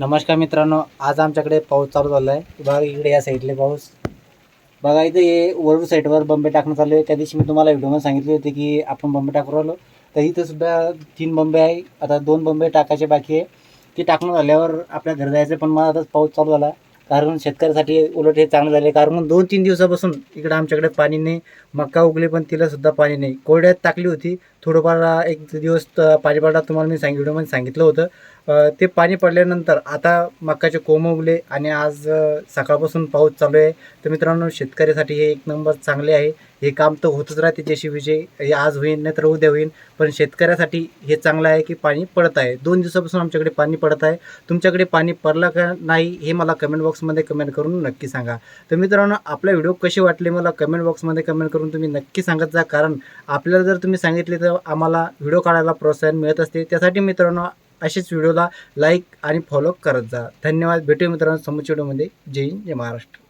नमस्कार मित्रांनो आज आमच्याकडे पाऊस चालू झाला आहे बघा इकडे या साईडले पाऊस. बघा इथे हे वरून साईडवर बंबे टाकणं चालू आहे त्या दिवशी मी तुम्हाला व्हिडिओमध्ये सांगितले होते की आपण बंबे टाकू राहिलो. तर इथं सुद्धा तीन बंबे आहे. आता दोन बंबे टाकायचे बाकी आहे. ती टाकणं झाल्यावर आपल्या घर जायचं पण मला आता पाऊस चालू झाला. कारण शेतकऱ्यासाठी उलट हे चांगलं झाले कारण दोन तीन दिवसापासून इकडं आमच्याकडे पाणी नाही. मक्का उगले पण तिला सुद्धा पाणी नाही. कोरड्यात टाकली होती. थोडंफार एक दिवस त- पाणी पडला तुम्हाला मी सांग व्हिडिओमध्ये सांगितलं होतं. ते पाणी पडल्यानंतर आता मक्काचे कोंब उगले आणि आज सकाळपासून पाऊस चालू आहे. तर मित्रांनो शेतकऱ्यासाठी हे एक नंबर चांगले आहे. हे काम तर होतच राहते जशी विजय हे आज होईल नाही तर उद्या होईल पण शेतकऱ्यासाठी हे चांगलं आहे की पाणी पडत आहे. दोन दिवसापासून आमच्याकडे पाणी पडत आहे. तुमच्याकडे पाणी पडलं का नाही हे मला कमेंट बॉक्समध्ये कमेंट करून नक्की सांगा. तर मित्रांनो आपला व्हिडिओ कसे वाटले मला कमेंट बॉक्समध्ये कमेंट करून तुम्ही नक्की सांगत जा. कारण आपल्याला जर तुम्ही सांगितले तर आम्हाला व्हिडिओ काढायला प्रोत्साहन मिळत असते. त्यासाठी मित्रांनो असेच व्हिडिओला लाईक आणि फॉलो करत जा. धन्यवाद. भेटूया मित्रांनो समोरच्या व्हिडिओमध्ये. जय हिंद जय महाराष्ट्र.